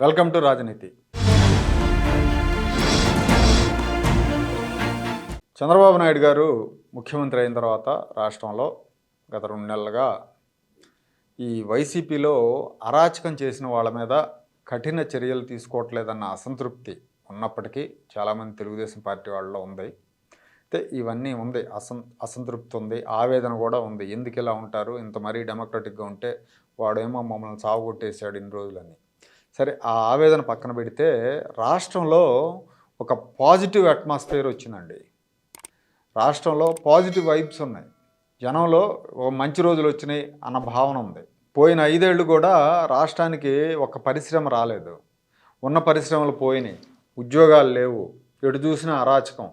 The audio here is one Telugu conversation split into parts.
వెల్కమ్ టు రాజనీతి. చంద్రబాబు నాయుడు గారు ముఖ్యమంత్రి అయిన తర్వాత రాష్ట్రంలో గత రెండు నెలలుగా ఈ వైసీపీలో అరాచకం చేసిన వాళ్ళ మీద కఠిన చర్యలు తీసుకోవట్లేదన్న అసంతృప్తి ఉన్నప్పటికీ చాలామంది తెలుగుదేశం పార్టీ వాళ్ళలో ఉంది. అయితే ఇవన్నీ ఉంది. అసం అసంతృప్తి ఉంది. ఆవేదన కూడా ఉంది. ఎందుకు ఇలా ఉంటారు? ఇంత మరీ డెమోక్రటిక్గా ఉంటే వాడేమో మమ్మల్ని సాగుగొట్టేశాడు ఇన్ని రోజులని. సరే ఆ ఆవేదన పక్కన పెడితే రాష్ట్రంలో ఒక పాజిటివ్ అట్మాస్ఫియర్ వచ్చిందండి. రాష్ట్రంలో పాజిటివ్ వైబ్స్ ఉన్నాయి. జనంలో ఓ మంచి రోజులు వచ్చినాయి అన్న భావన ఉంది. పోయిన ఐదేళ్ళు కూడా రాష్ట్రానికి ఒక పరిశ్రమ రాలేదు. ఉన్న పరిశ్రమలు పోయినాయి. ఉద్యోగాలు లేవు. ఎటు చూసినా అరాచకం.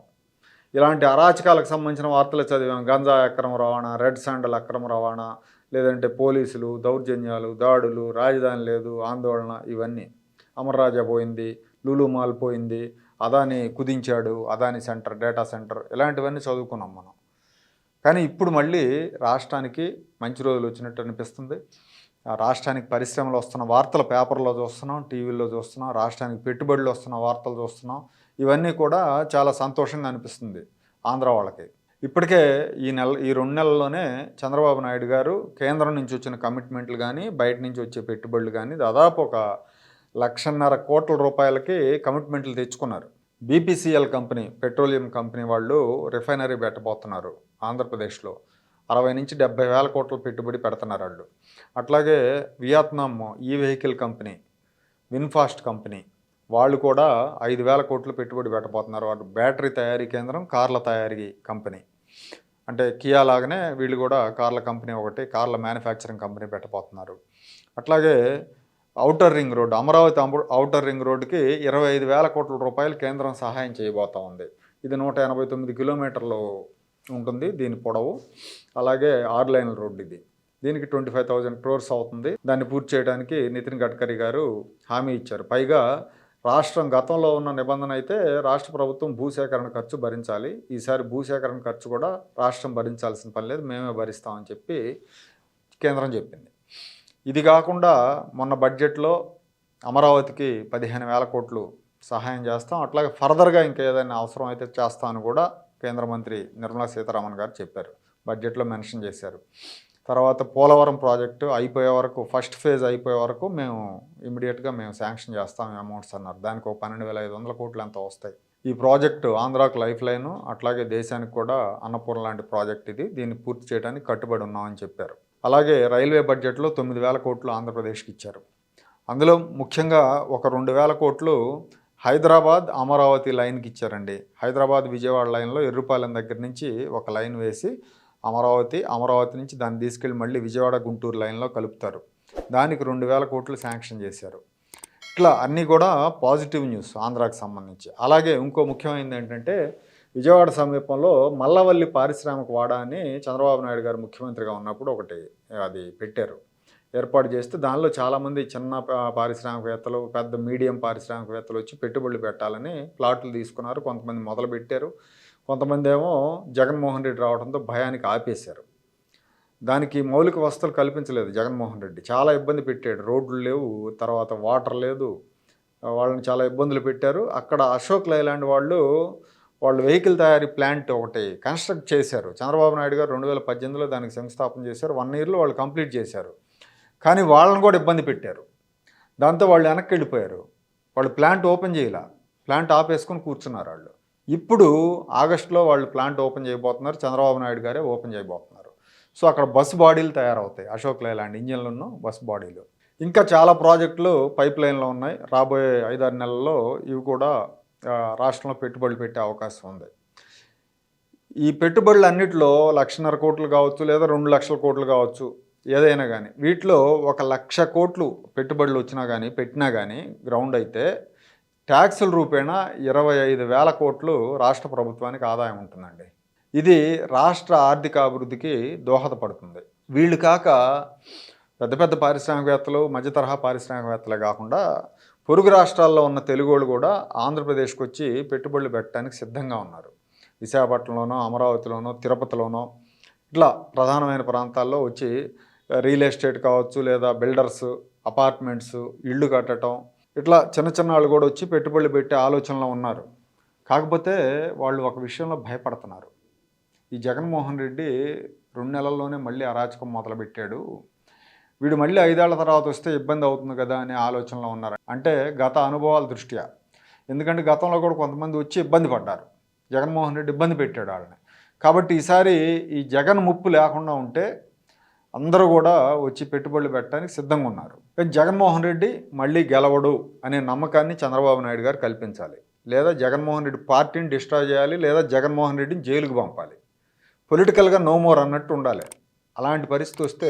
ఇలాంటి అరాచకాలకు సంబంధించిన వార్తలు చదివాం. గంజా అక్రమ రవాణా రెడ్ శాండల్ అక్రమ రవాణా లేదంటే పోలీసులు దౌర్జన్యాలు దాడులు రాజధాని లేదు ఆందోళన ఇవన్నీ. అమర్రాజా పోయింది లులు మాల్ పోయింది అదాని కుదించాడు అదాని సెంటర్ డేటా సెంటర్ ఇలాంటివన్నీ చదువుకున్నాం మనం. కానీ ఇప్పుడు మళ్ళీ రాష్ట్రానికి మంచి రోజులు వచ్చినట్టు అనిపిస్తుంది. ఆ రాష్ట్రానికి పరిశ్రమలు వస్తున్న వార్తలు పేపర్లో చూస్తున్నాం టీవీల్లో చూస్తున్నాం రాష్ట్రానికి పెట్టుబడులు వస్తున్న వార్తలు చూస్తున్నాం. ఇవన్నీ కూడా చాలా సంతోషంగా అనిపిస్తుంది ఆంధ్ర వాళ్ళకి. ఇప్పటికే ఈ నెల ఈ రెండు నెలల్లోనే చంద్రబాబు నాయుడు గారు కేంద్రం నుంచి వచ్చిన కమిట్మెంట్లు కానీ బయట నుంచి వచ్చే పెట్టుబడులు కానీ దాదాపు ఒక లక్షన్నర కోట్ల రూపాయలకి కమిట్మెంట్లు తెచ్చుకున్నారు. బీపీసీఎల్ కంపెనీ పెట్రోలియం కంపెనీ వాళ్ళు రిఫైనరీ పెట్టబోతున్నారు ఆంధ్రప్రదేశ్లో. అరవై నుంచి డెబ్బై వేల కోట్ల పెట్టుబడి పెడుతున్నారు వాళ్ళు. అట్లాగే వియత్నాం ఈ వెహికల్ కంపెనీ విన్ఫాస్ట్ కంపెనీ వాళ్ళు కూడా ఐదు వేల కోట్లు పెట్టుబడి పెట్టబోతున్నారు. వాళ్ళు బ్యాటరీ తయారీ కేంద్రం కార్ల తయారీ కంపెనీ. అంటే కియా లాగానే వీళ్ళు కూడా కార్ల కంపెనీ ఒకటి కార్ల మ్యానుఫ్యాక్చరింగ్ కంపెనీ పెట్టబోతున్నారు. అట్లాగే outer ring road Amaravati outer outer ring రోడ్డుకి ఇరవై ఐదు వేల కోట్ల రూపాయలు కేంద్రం సహాయం చేయబోతా ఉంది. ఇది నూట ఎనభై తొమ్మిది కిలోమీటర్లు ఉంటుంది దీని పొడవు. అలాగే ఆరు లైన్ల రోడ్డు ఇది. దీనికి ట్వంటీ ఫైవ్ థౌజండ్ క్రోర్స్ అవుతుంది. దాన్ని పూర్తి చేయడానికి నితిన్ గడ్కరీ గారు హామీ ఇచ్చారు. పైగా రాష్ట్రం గతంలో ఉన్న నిబంధన అయితే రాష్ట్ర ప్రభుత్వం భూసేకరణ ఖర్చు భరించాలి. ఈసారి భూసేకరణ ఖర్చు కూడా రాష్ట్రం భరించాల్సిన పని లేదు. మేమే భరిస్తామని చెప్పి కేంద్రం చెప్పింది. ఇది కాకుండా మొన్న బడ్జెట్లో అమరావతికి పదిహేను వేల కోట్లు సహాయం చేస్తాం. అట్లాగే ఫర్దర్గా ఇంకేదైనా అవసరం అయితే చేస్తామని కూడా కేంద్ర మంత్రి నిర్మలా సీతారామన్ గారు చెప్పారు. బడ్జెట్లో మెన్షన్ చేశారు. తర్వాత పోలవరం ప్రాజెక్టు అయిపోయే వరకు ఫస్ట్ ఫేజ్ అయిపోయే వరకు మేము ఇమీడియట్గా మేము శాంక్షన్ చేస్తాం అమౌంట్స్ అన్నారు. దానికి ఒక పన్నెండు వేల ఐదు వందల కోట్లు ఎంత వస్తాయి. ఈ ప్రాజెక్టు ఆంధ్రాకు లైఫ్ లైను అట్లాగే దేశానికి కూడా అన్నపూర్ణ లాంటి ప్రాజెక్ట్ ఇది. దీన్ని పూర్తి చేయడానికి కట్టుబడి ఉన్నామని చెప్పారు. అలాగే రైల్వే బడ్జెట్లో తొమ్మిది వేల కోట్లు ఆంధ్రప్రదేశ్కి ఇచ్చారు. అందులో ముఖ్యంగా ఒక రెండు వేల కోట్లు హైదరాబాద్ అమరావతి లైన్కి ఇచ్చారండి. హైదరాబాద్ విజయవాడ లైన్లో ఎర్రుపాలెం దగ్గర నుంచి ఒక లైన్ వేసి అమరావతి అమరావతి నుంచి దాన్ని తీసుకెళ్ళి మళ్ళీ విజయవాడ గుంటూరు లైన్లో కలుపుతారు. దానికి రెండు వేల కోట్లు శాంక్షన్ చేశారు. ఇట్లా అన్నీ కూడా పాజిటివ్ న్యూస్ ఆంధ్రాకి సంబంధించి. అలాగే ఇంకో ముఖ్యమైనది ఏంటంటే విజయవాడ సమీపంలో మల్లవల్లి పారిశ్రామిక వాడ అని చంద్రబాబు నాయుడు గారు ముఖ్యమంత్రిగా ఉన్నప్పుడు ఒకటి అది పెట్టారు. ఏర్పాటు చేస్తే దానిలో చాలామంది చిన్న పారిశ్రామికవేత్తలు పెద్ద మీడియం పారిశ్రామికవేత్తలు వచ్చి పెట్టుబడులు పెట్టాలని ప్లాట్లు తీసుకున్నారు. కొంతమంది మొదలు పెట్టారు. కొంతమంది ఏమో జగన్మోహన్ రెడ్డి రావడంతో భయానికి ఆపేశారు. దానికి మౌలిక వసతులు కల్పించలేదు జగన్మోహన్ రెడ్డి. చాలా ఇబ్బంది పెట్టాడు. రోడ్లు లేవు తర్వాత వాటర్ లేదు. వాళ్ళని చాలా ఇబ్బందులు పెట్టారు. అక్కడ అశోక్ లైలాండ్ వాళ్ళు వాళ్ళు వెహికల్ తయారీ ప్లాంట్ ఒకటి కన్స్ట్రక్ట్ చేశారు. చంద్రబాబు నాయుడు గారు రెండు వేల పద్దెనిమిదిలో దానికి శంకుస్థాపన చేశారు. వన్ ఇయర్లో వాళ్ళు కంప్లీట్ చేశారు. కానీ వాళ్ళని కూడా ఇబ్బంది పెట్టారు. దాంతో వాళ్ళు వెనక్కి వెళ్ళిపోయారు. వాళ్ళు ప్లాంట్ ఓపెన్ చేయాల. ప్లాంట్ ఆపేసుకొని కూర్చున్నారు వాళ్ళు. ఇప్పుడు ఆగస్టులో వాళ్ళు ప్లాంట్ ఓపెన్ చేయబోతున్నారు చంద్రబాబు నాయుడు గారే ఓపెన్ చేయబోతున్నారు. సో అక్కడ బస్ బాడీలు తయారవుతాయి అశోక్ లైలాండ్ ఇంజన్లను బస్ బాడీలు. ఇంకా చాలా ప్రాజెక్టులు పైప్ లైన్లో ఉన్నాయి. రాబోయే ఐదారు నెలల్లో ఇవి కూడా రాష్ట్రంలో పెట్టుబడులు పెట్టే అవకాశం ఉంది. ఈ పెట్టుబడులు అన్నిటిలో లక్షన్నర కోట్లు కావచ్చు లేదా రెండు లక్షల కోట్లు కావచ్చు ఏదైనా కానీ వీటిలో ఒక లక్ష కోట్లు పెట్టుబడులు వచ్చినా కానీ పెట్టినా కానీ గ్రౌండ్ అయితే ట్యాక్సుల రూపేణా ఇరవై ఐదు వేల కోట్లు రాష్ట్ర ప్రభుత్వానికి ఆదాయం ఉంటుందండి. ఇది రాష్ట్ర ఆర్థిక అభివృద్ధికి దోహదపడుతుంది. వీళ్ళు కాక పెద్ద పెద్ద పారిశ్రామికవేత్తలు మధ్య తరహా పారిశ్రామికవేత్తలే కాకుండా పొరుగు రాష్ట్రాల్లో ఉన్న తెలుగోళ్ళు కూడా ఆంధ్రప్రదేశ్కి వచ్చి పెట్టుబడులు పెట్టడానికి సిద్ధంగా ఉన్నారు. విశాఖపట్నంలోనో అమరావతిలోనో తిరుపతిలోనో ఇట్లా ప్రధానమైన ప్రాంతాల్లో వచ్చి రియల్ ఎస్టేట్ కావచ్చు లేదా బిల్డర్స్ అపార్ట్మెంట్స్ ఇళ్ళు కట్టడం ఇట్లా చిన్న చిన్న వాళ్ళు కూడా వచ్చి పెట్టుబడులు పెట్టే ఆలోచనలో ఉన్నారు. కాకపోతే వాళ్ళు ఒక విషయంలో భయపడుతున్నారు. ఈ జగన్మోహన్ రెడ్డి రెండు నెలల్లోనే మళ్ళీ అరాచకం మొదలుపెట్టాడు. వీడు మళ్ళీ ఐదేళ్ళ తర్వాత వస్తే ఇబ్బంది అవుతుంది కదా అనే ఆలోచనలో ఉన్నారు. అంటే గత అనుభవాల దృష్ట్యా? ఎందుకంటే గతంలో కూడా కొంతమంది వచ్చి ఇబ్బంది పడ్డారు. జగన్మోహన్ రెడ్డి ఇబ్బంది పెట్టాడు వాళ్ళని కాబట్టి ఈసారి ఈ జగన్ ముప్పు లేకుండా ఉంటే అందరూ కూడా వచ్చి పెట్టుబడులు పెట్టడానికి సిద్ధంగా ఉన్నారు. కానీ జగన్మోహన్ రెడ్డి మళ్ళీ గెలవడు అనే నమ్మకాన్ని చంద్రబాబు నాయుడు గారు కల్పించాలి. లేదా జగన్మోహన్ రెడ్డి పార్టీని డిస్ట్రాయ్ చేయాలి లేదా జగన్మోహన్ రెడ్డిని జైలుకు పంపాలి. పొలిటికల్గా నో మోర్ అన్నట్టు ఉండాలి. అలాంటి పరిస్థితి వస్తే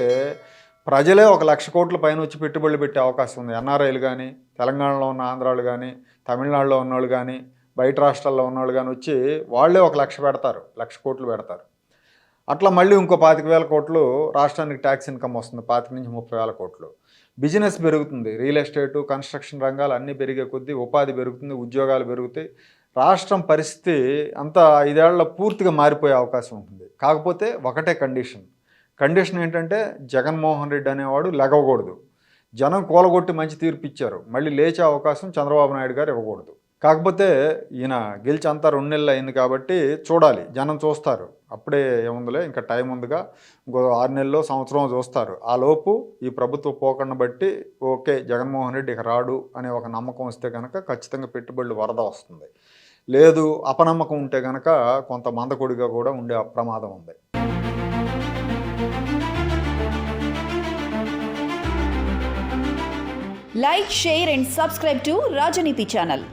ప్రజలే ఒక లక్ష కోట్ల పైన వచ్చి పెట్టుబడులు పెట్టే అవకాశం ఉంది. ఎన్ఆర్ఐలు కానీ తెలంగాణలో ఉన్న ఆంధ్రాలు కానీ తమిళనాడులో ఉన్నవాళ్ళు కానీ బయట రాష్ట్రాల్లో ఉన్నవాళ్ళు కానీ వచ్చి వాళ్ళే ఒక లక్ష పెడతారు లక్ష కోట్లు పెడతారు. అట్లా మళ్ళీ ఇంకో పాతిక వేల కోట్లు రాష్ట్రానికి ట్యాక్స్ ఇన్కమ్ వస్తుంది పాతిక నుంచి ముప్పై వేల కోట్లు. బిజినెస్ పెరుగుతుంది రియల్ ఎస్టేటు కన్స్ట్రక్షన్ రంగాలు అన్నీ పెరిగే కొద్దీ ఉపాధి పెరుగుతుంది ఉద్యోగాలు పెరుగుతాయి. రాష్ట్రం పరిస్థితి అంతా ఐదేళ్ళ పూర్తిగా మారిపోయే అవకాశం ఉంటుంది. కాకపోతే ఒకటే కండిషన్. కండిషన్ ఏంటంటే జగన్మోహన్ రెడ్డి అనేవాడు లెగవకూడదు. జనం కూలగొట్టి మంచి తీర్పు ఇచ్చారు. మళ్ళీ లేచే అవకాశం చంద్రబాబు నాయుడు గారు ఇవ్వకూడదు. కాకపోతే ఈయన గెలిచి అంతా రెండు నెలలు అయింది కాబట్టి చూడాలి. జనం చూస్తారు. అప్పుడే ఏముందిలే ఇంకా టైం ఉందిగా. ఇంకో ఆరు నెలల్లో సంవత్సరం చూస్తారు. ఆ లోపు ఈ ప్రభుత్వ పోకడను బట్టి ఓకే జగన్మోహన్ రెడ్డి ఇక రాడు అనే ఒక నమ్మకం వస్తే కనుక ఖచ్చితంగా పెట్టుబడులు వరద వస్తుంది. లేదు అపనమ్మకం ఉంటే కనుక కొంత మందకొడిగా కూడా ఉండే ప్రమాదం ఉంది. Like share and subscribe to Rajaneeti channel.